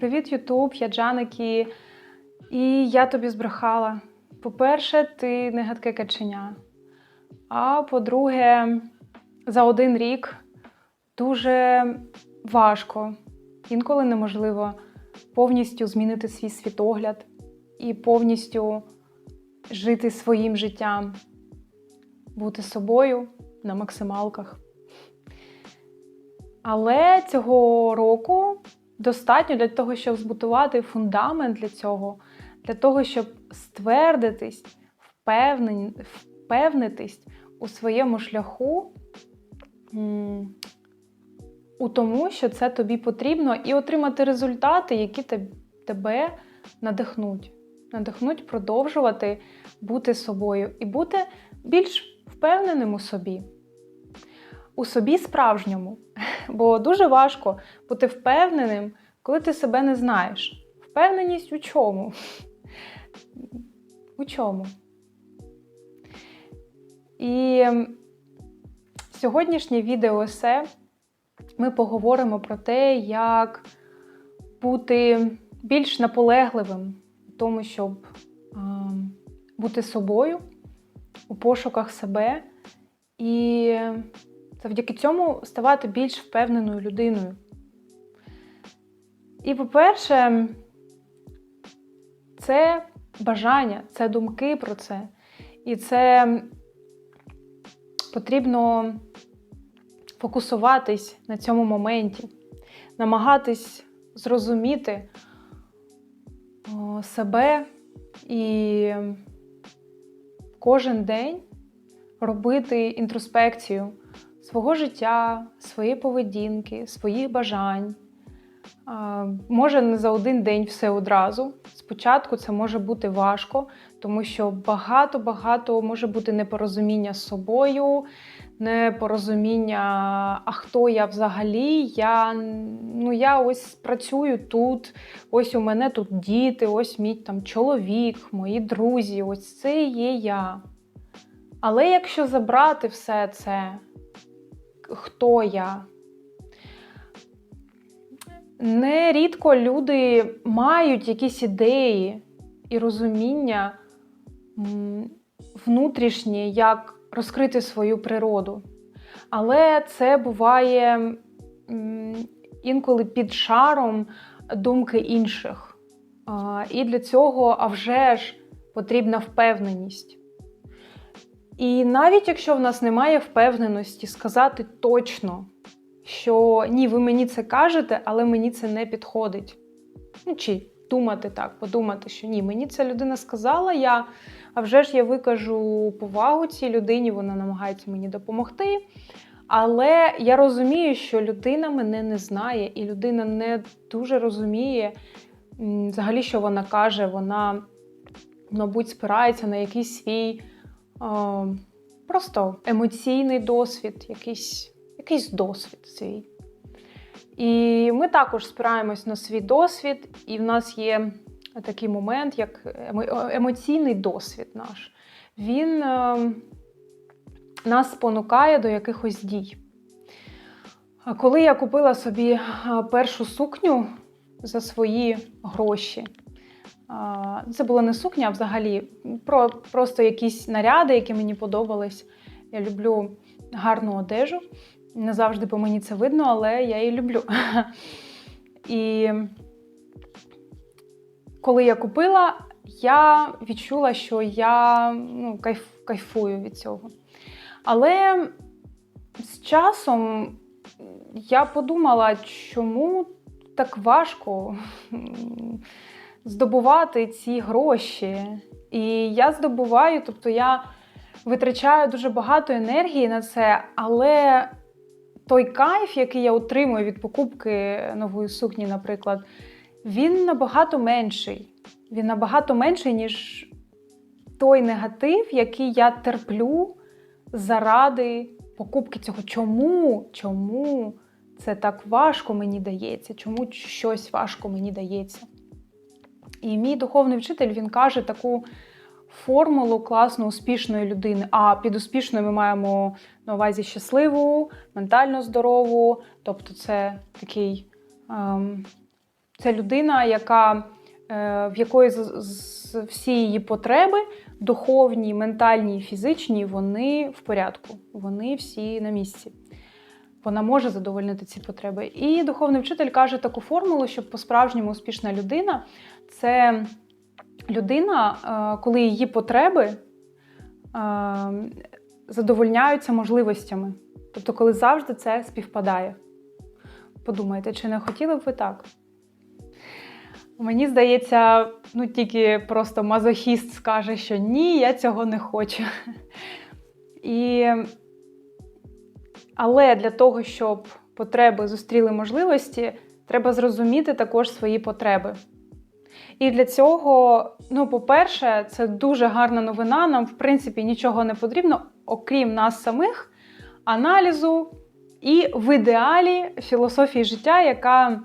Привіт, Ютуб, я Джаники, і я тобі збрехала. По-перше, ти не гадке каченя. А по-друге, за один рік дуже важко, інколи неможливо повністю змінити свій світогляд і повністю жити своїм життям, бути собою на максималках. Але цього року достатньо для того, щоб збудувати фундамент для цього, для того, щоб ствердитись, впевнитись у своєму шляху, у тому, що це тобі потрібно, і отримати результати, які тебе надихнуть. Надихнуть продовжувати бути собою і бути більш впевненим у собі. У собі справжньому. Бо дуже важко бути впевненим, коли ти себе не знаєш. Впевненість у чому? У чому? І сьогоднішнє відео есе ми поговоримо про те, як бути більш наполегливим у тому, щоб бути собою у пошуках себе і завдяки цьому ставати більш впевненою людиною. І, по-перше, це бажання, це думки про це. І це потрібно фокусуватись на цьому моменті, намагатись зрозуміти себе і кожен день робити інтроспекцію свого життя, своєї поведінки, своїх бажань. Може не за один день все одразу. Спочатку це може бути важко, тому що багато-багато може бути непорозуміння з собою, непорозуміння, а хто я взагалі. Я ну, я ось працюю тут, ось у мене тут діти, ось мій там чоловік, мої друзі, ось це є я. Але якщо забрати все це, хто я? Нерідко люди мають якісь ідеї і розуміння внутрішні, як розкрити свою природу. Але це буває інколи під шаром думки інших. І для цього, а вже ж, потрібна впевненість. І навіть якщо в нас немає впевненості сказати точно, що ні, ви мені це кажете, але мені це не підходить. Ну, чи думати так, подумати, що ні, мені ця людина сказала, я, а вже ж я викажу повагу цій людині, вона намагається мені допомогти. Але я розумію, що людина мене не знає, і людина не дуже розуміє взагалі, що вона каже. Вона, мабуть, спирається на якийсь свій просто емоційний досвід, якийсь, якийсь досвід свій. І ми також спираємось на свій досвід, і в нас є такий момент, як емоційний досвід наш. Він е, нас спонукає до якихось дій. Коли я купила собі першу сукню за свої гроші, це була не сукня, а взагалі про, просто якісь наряди, які мені подобались. Я люблю гарну одежу. Не завжди по мені це видно, але я її люблю. І коли я купила, я відчула, що я ну, кайф, кайфую від цього. Але з часом я подумала, чому так важко здобувати ці гроші. І я здобуваю, тобто я витрачаю дуже багато енергії на це, але той кайф, який я отримую від покупки нової сукні, наприклад, він набагато менший. Він набагато менший, ніж той негатив, який я терплю заради покупки цього. Чому? Чому це так важко мені дається? Чому щось важко мені дається? І мій духовний вчитель він каже таку формулу класно успішної людини. А під успішною ми маємо на увазі щасливу, ментально здорову, тобто це такий ем, Це людина, яка, е, в якої з- з- всі її потреби, духовні, ментальні і фізичні, вони в порядку. Вони всі на місці. Вона може задовольнити ці потреби. І духовний вчитель каже таку формулу, що по-справжньому успішна людина це людина, е, коли її потреби е, задовольняються можливостями. Тобто, коли завжди це співпадає. Подумайте, чи не хотіли б ви так? Мені здається, ну тільки просто мазохіст скаже, що ні, я цього не хочу. І... Але для того, щоб потреби зустріли можливості, треба зрозуміти також свої потреби. І для цього, ну, по-перше, це дуже гарна новина. Нам, в принципі, нічого не потрібно, окрім нас самих, аналізу і в ідеалі філософії життя, яка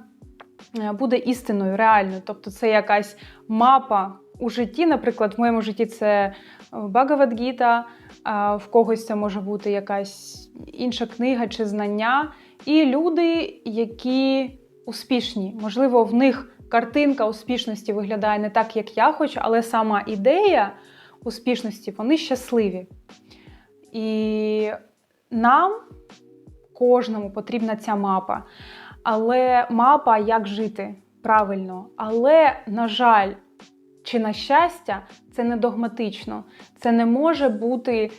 е, буде істинною, реальною. Тобто це якась мапа у житті. Наприклад, в моєму житті це Багавадгіта, в когось це може бути якась інша книга чи знання. І люди, які успішні, можливо, в них картинка успішності виглядає не так, як я хочу, але сама ідея успішності, вони щасливі. І нам, кожному, потрібна ця мапа. Але мапа, як жити правильно. Але, на жаль, чи на щастя, це не догматично. Це не може бути,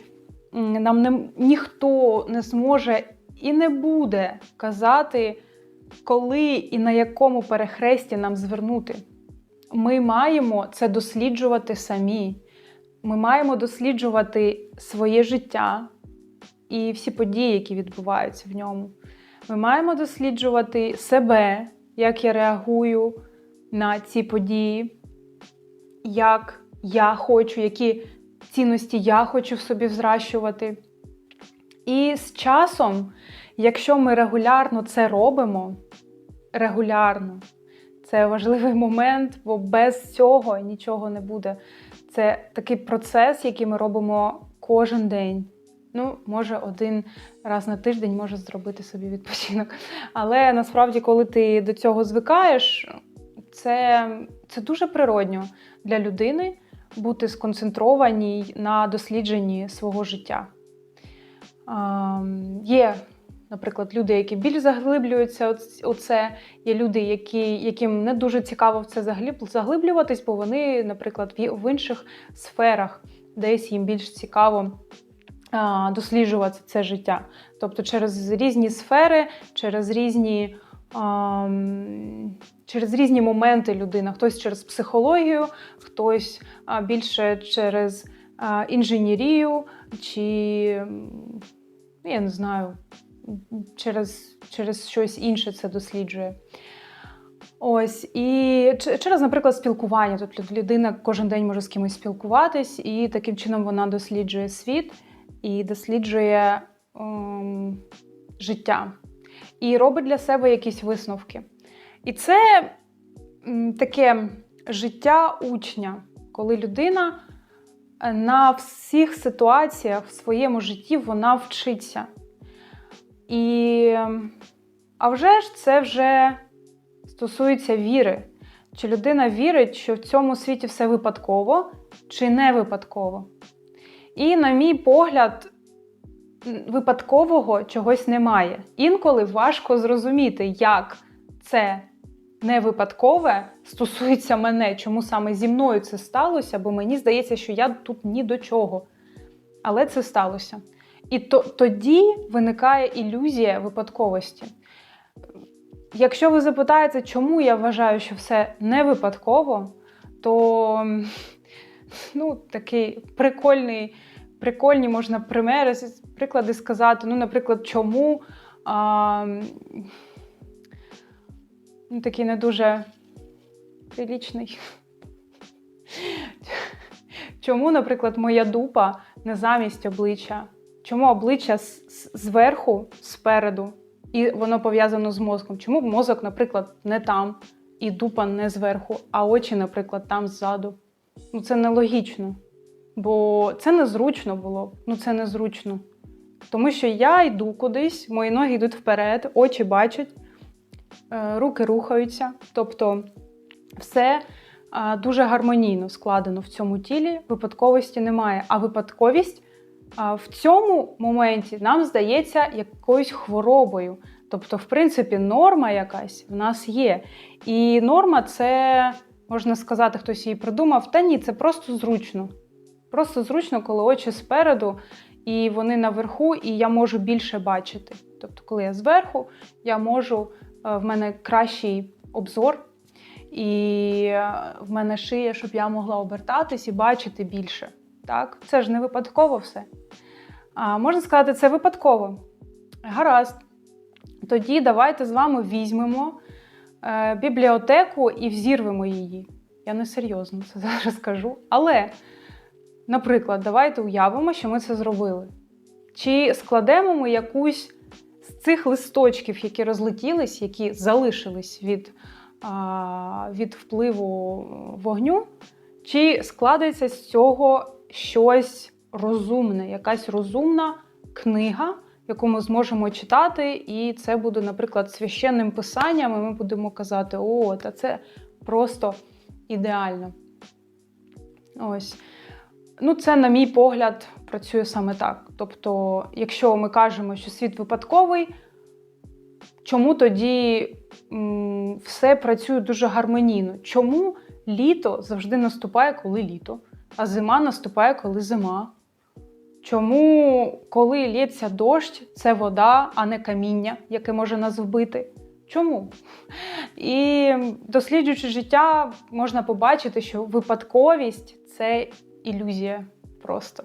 нам не, ніхто не зможе і не буде казати, коли і на якому перехресті нам звернути. Ми маємо це досліджувати самі. Ми маємо досліджувати своє життя і всі події, які відбуваються в ньому. Ми маємо досліджувати себе, як я реагую на ці події, як я хочу, які цінності я хочу в собі взращувати. І з часом, якщо ми регулярно це робимо, регулярно, це важливий момент, бо без цього нічого не буде. Це такий процес, який ми робимо кожен день. Ну, може, один раз на тиждень може зробити собі відпочинок. Але насправді, коли ти до цього звикаєш, це, це дуже природньо для людини бути сконцентрованій на дослідженні свого життя. Є, наприклад, люди, які більш заглиблюються у це, є люди, які, яким не дуже цікаво в це заглиблюватись, бо вони, наприклад, в, інших сферах десь їм більш цікаво досліджувати це життя. Тобто через різні сфери, через різні. Через різні моменти людина, хтось через психологію, хтось більше через інженерію, чи я не знаю, через, через щось інше це досліджує. Ось, і через, наприклад, спілкування. Тобто людина кожен день може з кимось спілкуватись, і таким чином вона досліджує світ і досліджує ем, життя. І робить для себе якісь висновки. І це таке життя учня, коли людина е, на всіх ситуаціях в своєму житті вона вчиться. І, ем, а вже ж це вже стосується віри. Чи людина вірить, що в цьому світі все випадково, чи не випадково? І, на мій погляд, випадкового чогось немає. Інколи важко зрозуміти, як це не випадкове стосується мене, чому саме зі мною це сталося, бо мені здається, що я тут ні до чого. Але це сталося. І то, тоді виникає ілюзія випадковості. Якщо ви запитаєте, чому я вважаю, що все не випадково, то ну, такий прикольний, прикольні можна примери, приклади сказати. Ну, наприклад, чому а, ну, такий не дуже прилічний. Чому, наприклад, моя дупа не замість обличчя? Чому обличчя зверху, спереду, і воно пов'язано з мозком? Чому мозок, наприклад, не там, і дупа не зверху, а очі, наприклад, там ззаду? Ну це нелогічно. Бо це незручно було. Ну це незручно. Тому що я йду кудись, мої ноги йдуть вперед, очі бачать. е, руки рухаються, тобто все дуже гармонійно складено в цьому тілі, випадковості немає. А випадковість в цьому моменті нам здається якоюсь хворобою. Тобто, в принципі, норма якась в нас є. І норма це, можна сказати, хтось її придумав. Та ні, це просто зручно. Просто зручно, коли очі спереду, і вони наверху, і я можу більше бачити. Тобто, коли я зверху, я можу, е, в мене кращий обзор, і е, в мене шия, щоб я могла обертатись і бачити більше. Так? Це ж не випадково все. А, Можна сказати, це випадково. Гаразд. Тоді давайте з вами візьмемо е, бібліотеку і взірвемо її. Я не серйозно це зараз скажу. Але, наприклад, давайте уявимо, що ми це зробили. Чи складемо ми якусь з цих листочків, які розлетілись, які залишились від, а, від впливу вогню, чи складеться з цього щось розумне, якась розумна книга, яку ми зможемо читати, і це буде, наприклад, священним писанням, і ми будемо казати, о, та це просто ідеально. Ось. Ну, це, на мій погляд, працює саме так. Тобто, якщо ми кажемо, що світ випадковий, чому тоді м, все працює дуже гармонійно? Чому літо завжди наступає, коли літо, а зима наступає, коли зима? Чому, коли лється дощ, це вода, а не каміння, яке може нас вбити? Чому? І досліджуючи життя, можна побачити, що випадковість це ілюзія просто.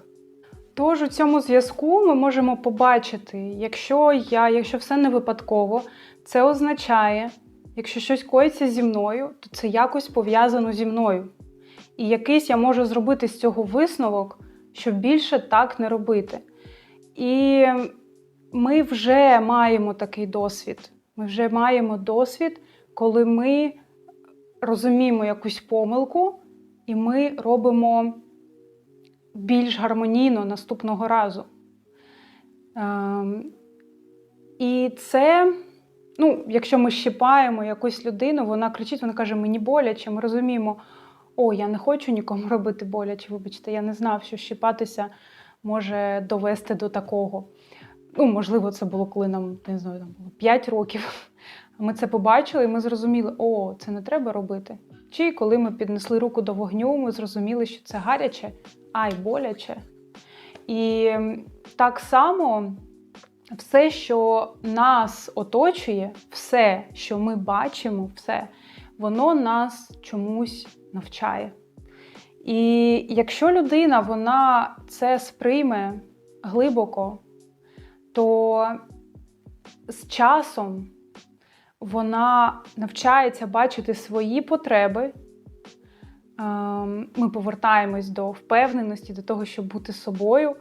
Тож у цьому зв'язку ми можемо побачити, якщо я, якщо все не випадково, це означає, якщо щось коїться зі мною, то це якось пов'язано зі мною. І якийсь я можу зробити з цього висновок, щоб більше так не робити. І ми вже маємо такий досвід. Ми вже маємо досвід, коли ми розуміємо якусь помилку, і ми робимо більш гармонійно наступного разу. Ем, і це, ну, якщо ми щипаємо якусь людину, вона кричить, вона каже, мені боляче, ми розуміємо, о, я не хочу нікому робити боляче, вибачте, я не знав, що щипатися може довести до такого. Ну, можливо, це було коли нам не знаю, там було 5 років. Ми це побачили, і ми зрозуміли, о, це не треба робити. Чи коли ми піднесли руку до вогню, ми зрозуміли, що це гаряче, ай боляче. І так само все, що нас оточує, все, що ми бачимо, все, воно нас чомусь навчає. І якщо людина вона це сприйме глибоко, то з часом вона навчається бачити свої потреби. Ем, ми повертаємось до впевненості, до того, щоб бути собою.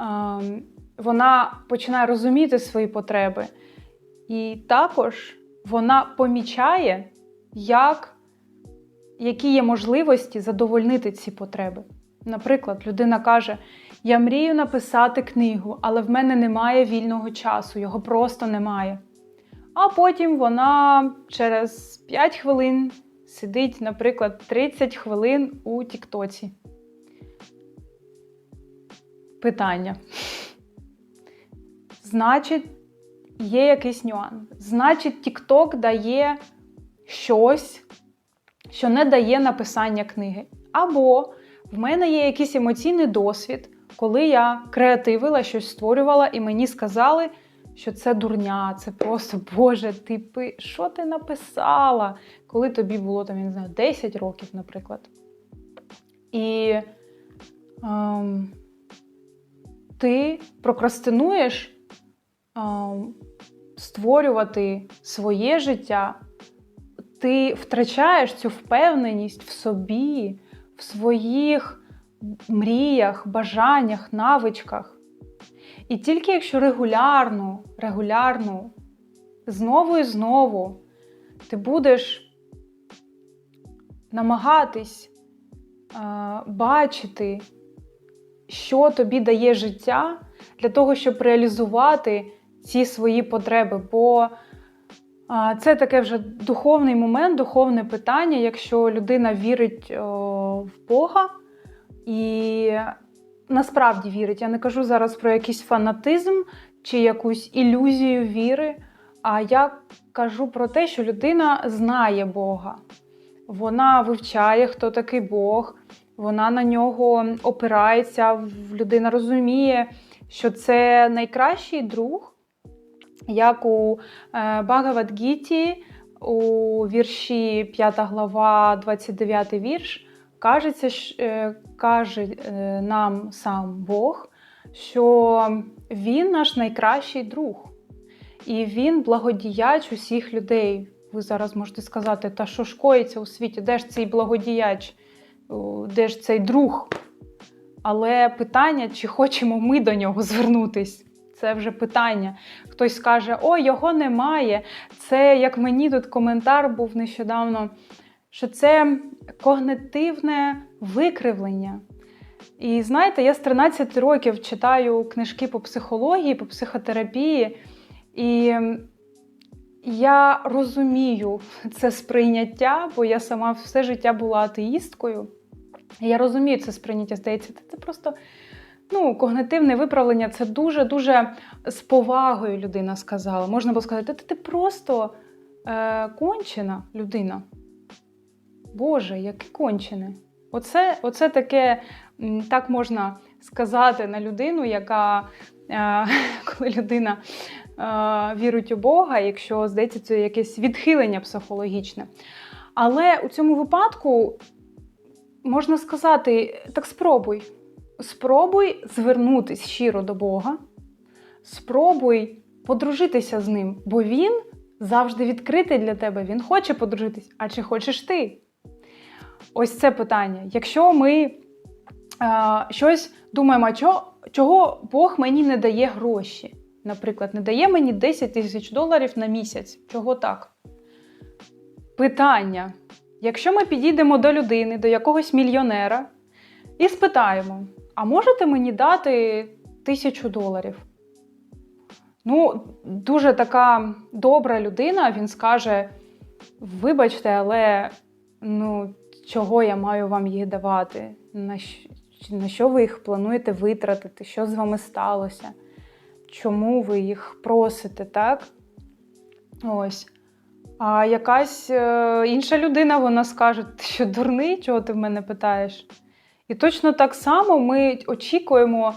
Ем, вона починає розуміти свої потреби. І також вона помічає, як, які є можливості задовольнити ці потреби. Наприклад, людина каже: Я мрію написати книгу, але в мене немає вільного часу, його просто немає. А потім вона через 5 хвилин сидить, наприклад, 30 хвилин у Тіктоці. Питання. Значить, є якийсь нюанс. Значить, TikTok дає щось, що не дає написання книги. Або в мене є якийсь емоційний досвід, коли я креативила, щось створювала, і мені сказали, що це дурня, це просто Боже, ти пи... що ти написала? Коли тобі було там, я не знаю, 10 років, наприклад. І ем, ти прокрастинуєш ем, створювати своє життя, ти втрачаєш цю впевненість в собі, в своїх мріях, бажаннях, навичках. І тільки якщо регулярно, регулярно, знову і знову ти будеш намагатись а, бачити, що тобі дає життя, для того, щоб реалізувати ці свої потреби. Бо Це таке вже духовний момент, духовне питання, якщо людина вірить в Бога і насправді вірить. Я не кажу зараз про якийсь фанатизм чи якусь ілюзію віри, а я кажу про те, що людина знає Бога. Вона вивчає, хто такий Бог, вона на нього опирається, людина розуміє, що це найкращий друг, як у е, Багавадгіті, у вірші 5 глава, 29 вірш, кажеться, е, каже е, нам сам Бог, що Він наш найкращий друг, і Він благодіяч усіх людей. Ви зараз можете сказати, та що ж коїться у світі, де ж цей благодіяч, де ж цей друг? Але питання, чи хочемо ми до нього звернутись, це вже питання. Хтось скаже, о, його немає. Це як мені тут коментар був нещодавно, що це когнитивне викривлення. І знаєте, я з 13 років читаю книжки по психології, по психотерапії, і я розумію це сприйняття, бо я сама все життя була атеїсткою. Я розумію це сприйняття, здається, це просто ну, когнитивне виправлення це дуже-дуже з повагою людина сказала. Можна було сказати, ти, ти просто е, кончена людина. Боже, яке кончене. Оце, оце таке, так можна сказати на людину, яка, е, коли людина е, вірить у Бога, якщо здається, це якесь відхилення психологічне. Але у цьому випадку можна сказати: так спробуй. Спробуй звернутися щиро до Бога, спробуй подружитися з ним, бо він завжди відкритий для тебе, він хоче подружитись. А чи хочеш ти? Ось це питання. Якщо ми е, щось думаємо, чого, чого Бог мені не дає гроші, наприклад, не дає мені 10 тисяч доларів на місяць. Чого так? Питання. Якщо ми підійдемо до людини, до якогось мільйонера, і спитаємо: а можете мені дати тисячу доларів? Ну, дуже така добра людина, він скаже: вибачте, але ну, чого я маю вам їх давати? На що, на що ви їх плануєте витратити? Що з вами сталося? Чому ви їх просите, так? Ось. А якась е, інша людина вона скаже, ти що дурний, чого ти в мене питаєш? І точно так само ми очікуємо,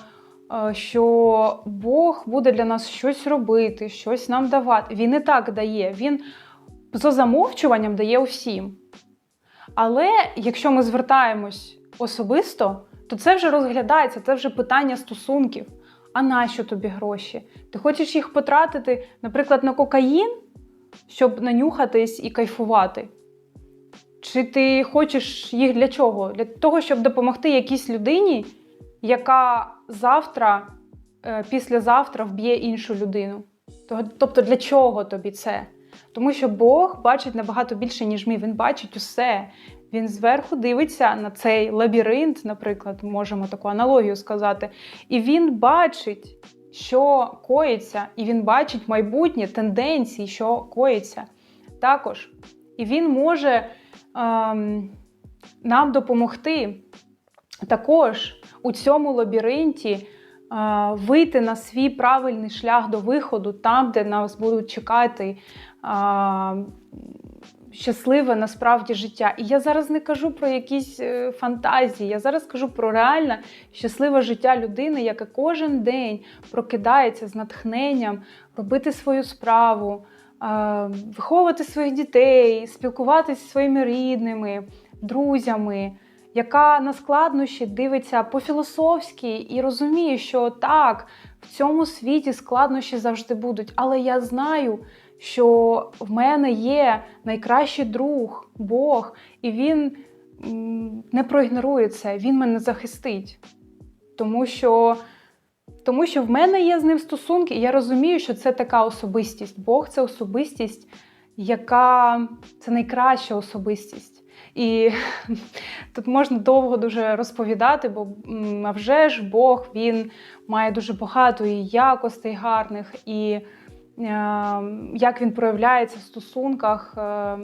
е, що Бог буде для нас щось робити, щось нам давати. Він і так дає, він за замовчуванням дає усім. Але якщо ми звертаємось особисто, то це вже розглядається, це вже питання стосунків. А нащо тобі гроші? Ти хочеш їх потратити, наприклад, на кокаїн, щоб нанюхатись і кайфувати? Чи ти хочеш їх для чого? Для того, щоб допомогти якійсь людині, яка завтра, е, післязавтра вб'є іншу людину? Тобто, для чого тобі це? Тому що Бог бачить набагато більше, ніж ми. Він бачить усе. Він зверху дивиться на цей лабіринт, наприклад, можемо таку аналогію сказати. І він бачить, що коїться, і він бачить майбутнє тенденції, що коїться також. І він може нам допомогти також у цьому лабіринті е, вийти на свій правильний шлях до виходу, там, де нас будуть чекати. Е, Щасливе насправді життя. І я зараз не кажу про якісь е, фантазії, я зараз кажу про реальне щасливе життя людини, яка кожен день прокидається з натхненням робити свою справу, виховувати своїх дітей, спілкуватися зі своїми рідними, друзями, яка на складнощі дивиться по-філософськи і розуміє, що так, в цьому світі складнощі завжди будуть, але я знаю. Що в мене є найкращий друг, Бог, і він не проігнорує це, він мене захистить. Тому що тому що в мене є з ним стосунки, і я розумію, що це така особистість. Бог це особистість, яка це найкраща особистість. І тут можна довго дуже розповідати, бо а вже ж Бог він має дуже багато і якостей гарних, і як він проявляється в стосунках е,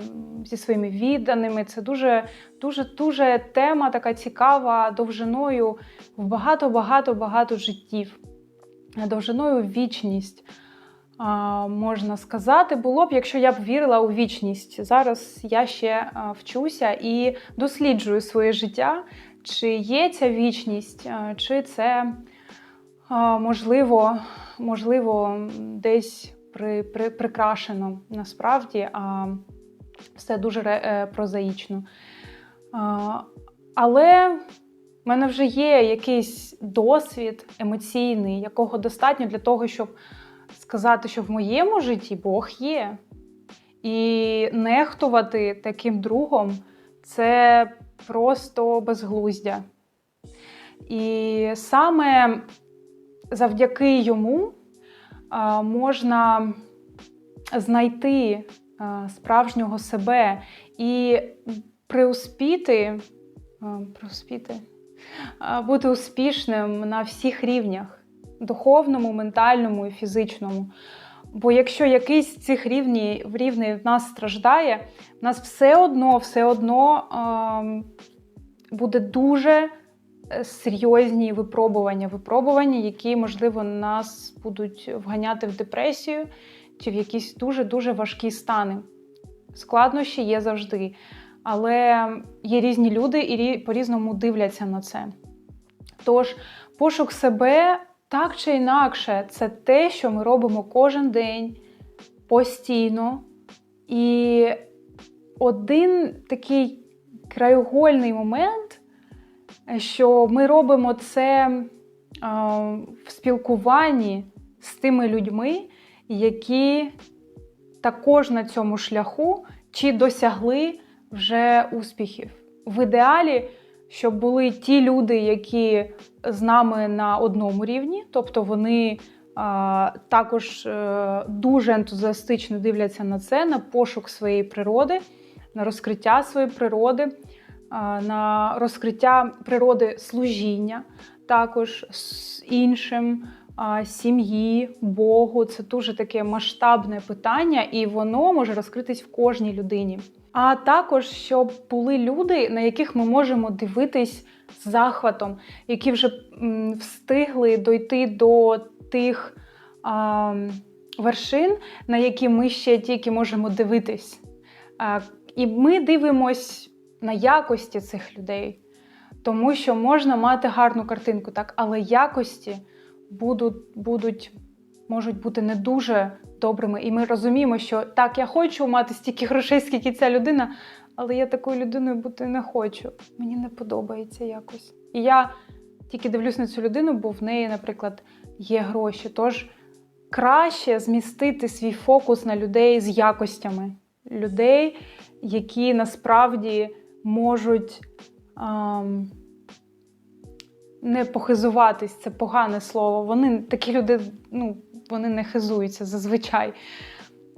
зі своїми відданими. Це дуже, дуже, дуже тема така цікава, довжиною в багато-багато-багато життів, довжиною в вічність. Можна сказати, було б, якщо я б вірила у вічність. Зараз я ще вчуся і досліджую своє життя, чи є ця вічність, чи це можливо, можливо, десь при, при, прикрашено насправді, а все дуже е, прозаїчно. А, але в мене вже є якийсь досвід емоційний, якого достатньо для того, щоб сказати, що в моєму житті Бог є. І нехтувати таким другом це просто безглуздя. І саме завдяки йому можна знайти справжнього себе і приуспіти, приуспіти, бути успішним на всіх рівнях духовному, ментальному і фізичному. Бо якщо якийсь з цих рівнів, рівнів в нас страждає, в нас все одно все одно е, буде дуже серйозні випробування, випробування, які, можливо, нас будуть вганяти в депресію чи в якісь дуже-дуже важкі стани. Складнощі є завжди. Але є різні люди і по-різному дивляться на це. Тож, пошук себе так чи інакше, це те, що ми робимо кожен день постійно. І один такий краєгольний момент що ми робимо це в спілкуванні з тими людьми, які також на цьому шляху чи досягли вже успіхів. В ідеалі, щоб були ті люди, які з нами на одному рівні, тобто вони також е, дуже ентузіастично дивляться на це, на пошук своєї природи, на розкриття своєї природи на розкриття природи служіння, також з іншим сім'ї, Богу. Це дуже таке масштабне питання, і воно може розкритись в кожній людині. А також щоб були люди, на яких ми можемо дивитись з захватом, які вже встигли дойти до тих а, вершин, на які ми ще тільки можемо дивитись. А, І ми дивимось на якості цих людей. Тому що можна мати гарну картинку, так, але якості будуть, будуть, можуть бути не дуже добрими. І ми розуміємо, що так, я хочу мати стільки грошей, скільки ця людина, але я такою людиною бути не хочу. Мені не подобається якось. І я тільки дивлюсь на цю людину, бо в неї, наприклад, є гроші. Тож краще змістити свій фокус на людей з якостями, людей, які насправді можуть ем, не похизуватись, це погане слово. Вони такі люди, ну, вони не хизуються зазвичай.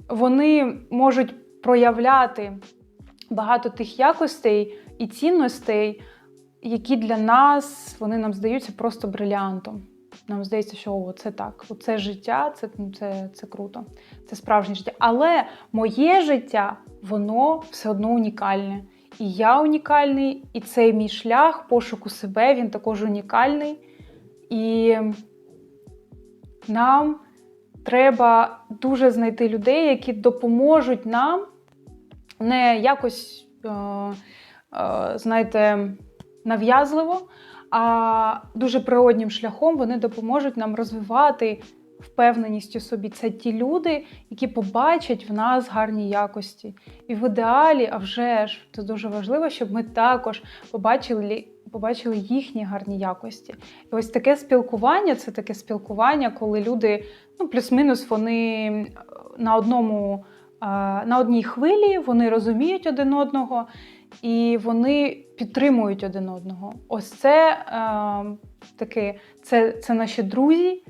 Вони можуть проявляти багато тих якостей і цінностей, які для нас вони нам здаються просто брилянтом. Нам здається, що о, це так, це життя, це, це, це круто, це справжнє життя. Але моє життя, воно все одно унікальне. І я унікальний, і цей мій шлях пошуку себе, він також унікальний. І нам треба дуже знайти людей, які допоможуть нам не якось, е, е, знаєте, нав'язливо, а дуже природнім шляхом вони допоможуть нам розвивати впевненість у собі. Це ті люди, які побачать в нас гарні якості. І в ідеалі, а вже ж, це дуже важливо, щоб ми також побачили. Побачили їхні гарні якості. І ось таке спілкування це таке спілкування, коли люди, ну, плюс-мінус, вони на одному, на одній хвилі, вони розуміють один одного і вони підтримують один одного. Ось це е, таке, це, це наші друзі.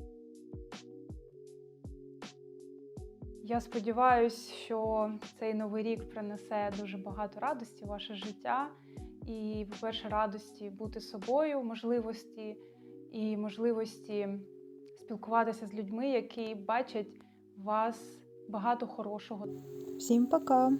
Я сподіваюся, що цей новий рік принесе дуже багато радості в ваше життя. І, по-перше, радості бути собою, можливості і можливості спілкуватися з людьми, які бачать вас багато хорошого. Всім пока!